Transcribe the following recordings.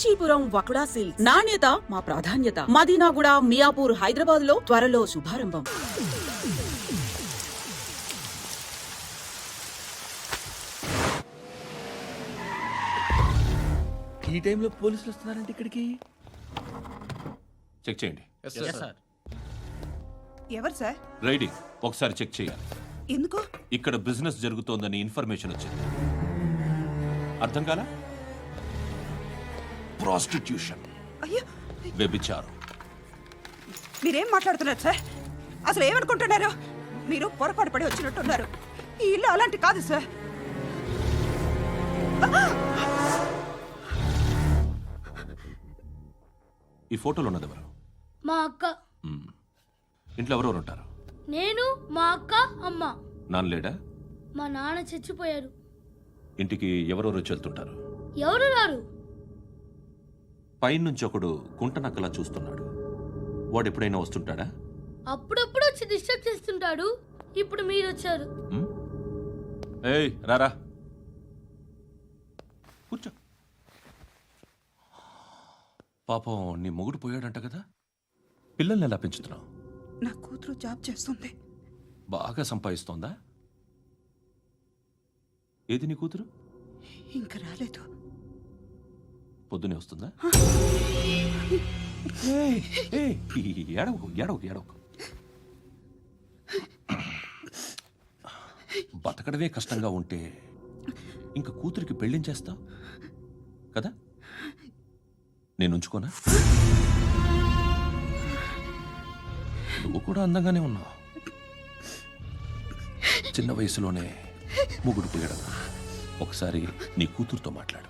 Kanchipuram వకుడా silks. నాణ్యత మా ప్రాధాన్యత. మదీనాగుడ మియాపూర్ హైదరాబాద్లో త్వరలో శుభారంభం. ఈ టైంలో పోలీసులు వస్తున్నారంటే ఇక్కడికి? చెక్ చేయండి. ఎవరు సార్? రైడింగ్. ఒకసారి చెక్ చేయాలి. ఎందుకు? ఇక్కడ బిజినెస్ జరుగుతోందని ఇన్ఫర్మేషన్ వచ్చింది. అర్థం కాలా? ప్రాస్టిట్యూషన్. అయ్యో. వ్యభిచారం. మీరేం మాట్లాడుతున్నారు సార్? అసలు ఏమనుకుంటున్నారు? మీరు పొరపాటు పడి వచ్చినట్టున్నారు. ఈ ఇల్లు అలాంటి కాదు సార్. ఈ ఫోటోలో ఉన్నది ఎవరు? మా అక్క. మ్మ్. ఇంట్లో ఎవరెవరు ఉంటారు? నేను మా అక్క అమ్మ. నాన్న లేడా? మా నాన్న చచ్చిపోయారు. ఇంటికి ఎవరెవరు వచ్చి వెళ్తుంటారు? ఎవరు రారు? పైనుంచి ఒకడు గుంట నక్కలా చూస్తున్నాడు. వాడు ఎప్పుడైనా వస్తుంటాడా? అప్పుడప్పుడు వచ్చి డిస్టర్బ్ చేస్తుంటాడు. ఇప్పుడు మీరు వచ్చారు? ఏయ్ రారా. కూర్చో. పాపం నీ మొగుడు పోయాడంట కదా? పిల్లల్ని ఎలా పెంచుతున్నావు? నా కూతురు జాబ్ చేస్తుంది. బాగా సంపాదిస్తోందా? ఏది నీ కూతురు? ఇంకా రాలేదు. పొద్దునే వస్తుందా? ఏడవకు ఏడవకు ఏడవకు. బతకడమే కష్టంగా ఉంటే ఇంకా కూతురికి పెళ్ళించేస్తావు కదా? నేను ఉంచుకోనా? నువ్వు కూడా అందంగానే ఉన్నావు. చిన్న వయసులోనే ముగుడు పోయడం ఒకసారి నీ కూతురుతో మాట్లాడు.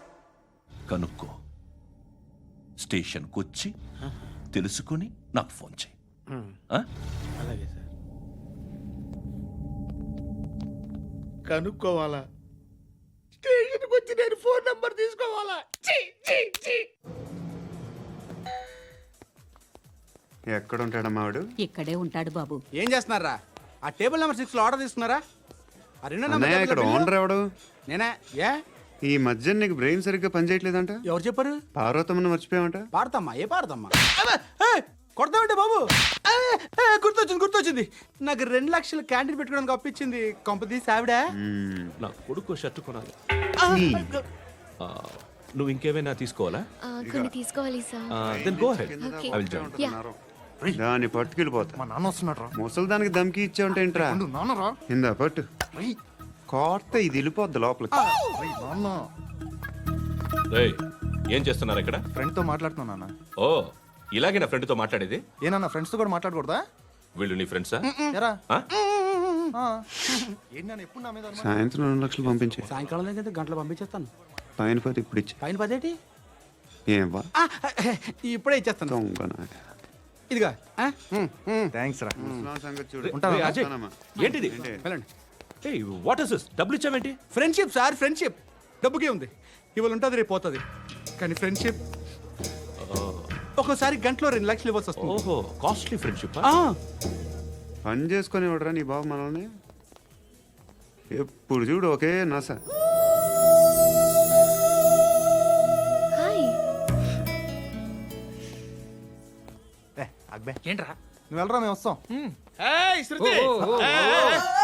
కనుక్కో. స్టేషన్కి వచ్చి తెలుసుకుని నాకు ఫోన్ చేయి. ఆ? అలాగే సార్. కనుక్కోవాలా? స్టేషన్కి వచ్చి నేను ఫోన్ నెంబర్ తీసుకోవాలా? ఛీ, ఛీ, ఛీ. ఎక్కడ ఉంటాడమ్మా వాడు? ఇక్కడే ఉంటాడు బాబు. ఏం చేస్తున్నారా? ఆ టేబుల్ నెంబర్ సిక్స్లో ఆర్డర్ తీసుకున్నారా? ఆ రెండో నెంబర్ అన్నయ్య ఇక్కడ ఓనర్ ఎవడు? నేనే? ఏ? ఈ మధ్య నీకు బ్రెయిన్ సరిగ్గా పనిచేయట్లేదంట? ఎవరు చెప్పారు? పార్వతమ్మను మర్చిపోయామంట పాడతామ్మా ఏ పాడతామ్మా కొడతామంటే బాబు? గుర్తొచ్చింది గుర్తొచ్చింది. నాకు రెండు లక్షలు క్యాంటీన్ పెట్టుకోవడానికి అప్పించింది కొంపతీసి ఆవిడ. నా కొడుకు షర్ట్ కొనాలి. ఆ, నువ్వు ఇంకేమైనా తీసుకోవాలా? ఆ, కొన్ని తీసుకోవాలి sir. Then go ahead I will join దాన్ని పట్టుకెళ్ళిపోతా. మా నాన్న వస్తున్నాడు రా ముసలి దానికి దమ్కి ఇచ్చావంట ఏంట్రా? నాన్న రా ఇందా పట్టు. కోర్త ఇది వెళ్ళిపోద్ది లోపలికి. రేయ్, నాన్న. రేయ్, ఏం చేస్తున్నారు ఇక్కడ? ఫ్రెండ్తో మాట్లాడుతున్నా నాన్న. ఓ ఇలాగే నా ఫ్రెండ్తో మాట్లాడేది? ఏ నాన్న ఫ్రెండ్స్తో కూడా మాట్లాడకూడదా? వీళ్ళు నీ ఫ్రెండ్సా? ఎరా ఆ? ఆ. ఏంటి నాన్న ఎప్పుడు నా మీద అనుమానం? సాయంత్రం రెండు లక్షలు పంపించే. సాయంకాలం దగ్గర గంటలు పంపించేస్తాను. పైన పోతే ఇప్పుడు ఇచ్చే. పైన పదేటి ఏం వా? ఆ, ఇప్పుడే ఇచ్చేస్తాను. దొంగ నాయ. ఇదిగా ఆ? థ్యాంక్స్ రా. అజయ్. ఏంటిది? వెళ్ళండి. వాట్ ఇస్ డబ్బులు ఇచ్చావేంటి ఫ్రెండ్షిప్ సార్ ఫ్రెండ్షిప్ డబ్బుకే ఉంది. ఇవాళ ఉంటుంది రేపు పోతుంది. కానీ ఫ్రెండ్షిప్ ఒక్కోసారి గంటలో రెండు లక్షలు ఇవ్వాల్సి వస్తుంది. ఓహో కాస్ట్లీ ఫ్రెండ్షిప్ ఆ, పని చేసుకొని ఇవ్వడరా నీ బాబు మనల్ని? ఎప్పుడు చూడు ఒకే నస. హాయ్ ఏ, అక్బే. ఏంట్రా? నువ్వు వెళ్ళరా మేము వస్తాం.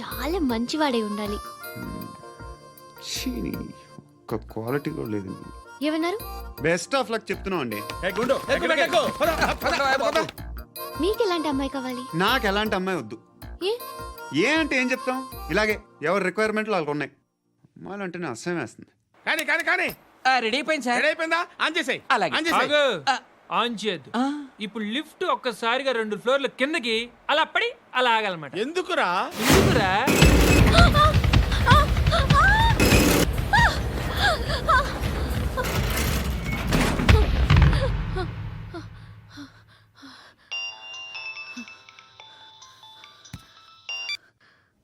చాలా మంచివాడే ఉండాలి. ఛీ, ఒక్క క్వాలిటీ కూడా లేదు. ఏమన్నారు? బెస్ట్ ఆఫ్ లక్ చెప్తున్నావు అండి. ఏ గుండు. ఎక్కు, ఎక్కు, ఎక్కు. పద, పద, పద, పద. మీకు ఎలాంటి అమ్మాయి కావాలి? నాకు ఎలాంటి అమ్మాయి వద్దు. ఏ? ఏ అంటే ఏం చెప్తాం? ఇలాగే ఎవరి రిక్వైర్మెంట్లు వాళ్ళకు ఉన్నాయి. అమ్మాయిలు అంటేనే అసహ్యం వేస్తుంది. కానీ కానీ కానీ. రెడీ అయిపోయింది రెడీ అయిపోయిందా? ఆన్ చేసేయ్. ఆన్ చేసేయ్. ఆన్ చేయద్దు ఇప్పుడు లిఫ్ట్ ఒక్కసారిగా రెండు ఫ్లోర్ల కిందకి అలా పడి అలా ఆగాలన్నమాట. ఎందుకురా? ఎందుకురా?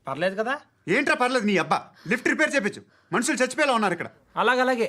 పర్లేదు కదా? ఏంట్రా పర్లేదు నీ అబ్బా. లిఫ్ట్ రిపేర్ చేపించు. మనుషులు చచ్చిపోయేలా ఉన్నారు ఇక్కడ. అలాగలాగే.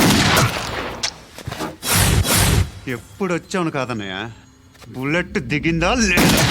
ఎప్పుడు వచ్చావును కాదన్నయ్య? బుల్లెట్ దిగిందా లేదా?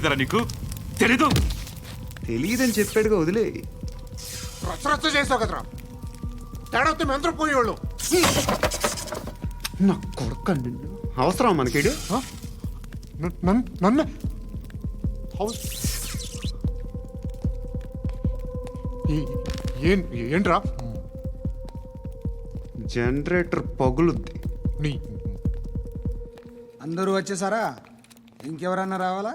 తెలీదరా నీకు? తెలీదు. తెలియదని చెప్పాడుగా వదిలే. రచ్చ రచ్చ చేసావు కదరా. తేడా మెంతరం పోయేవాళ్ళు. నా కొడుకు నిన్ను. అవసరం మనకిడు? నన్ను. ఏంట్రా? జనరేటర్ పగులుద్ది. నీ అందరూ వచ్చేసారా? ఇంకెవరన్నా రావాలా?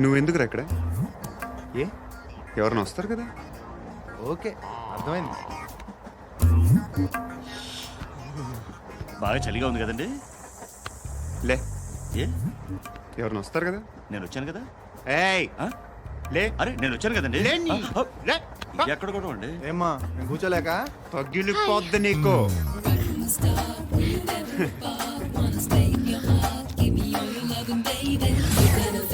నువ్వెందుకురా అక్కడ ఏ? ఎవరైనా వస్తారు కదా? ఓకే అర్థమైంది. బాగా చలిగా ఉంది కదండి? లే. ఏ? ఎవరైనా వస్తారు కదా? నేను వచ్చాను కదా? ఏయ్! ఆ? లే. అరే నేను వచ్చాను కదండి. ఆ, లే. ఎక్కడ కూడా అండి ఏమ్మా నేను కూర్చోలేక? పగిలిపోద్ది నీకు.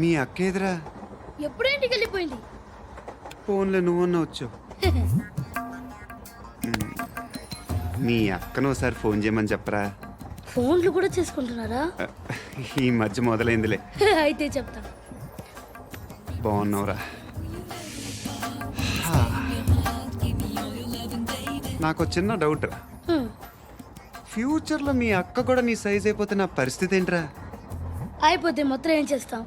మీ అక్క ఎదురా? ఎప్పుడు ఇంటికి వెళ్ళిపోయింది. ఫోన్లో నువ్వన్నా వచ్చావు. మీ అక్కను ఒకసారి ఫోన్ చేయమని చెప్పరా? ఫోన్లు కూడా చేసుకుంటున్నారా? ఈ మధ్య మొదలైందిలే. అయితే చెప్తా. బాగున్నావురా. నాకు చిన్న డౌట్ రా. ఫ్యూచర్లో మీ అక్క కూడా నీ సైజ్ అయిపోతే నా పరిస్థితి ఏంట్రా? అయిపోతే మొత్తం ఏం చేస్తాం?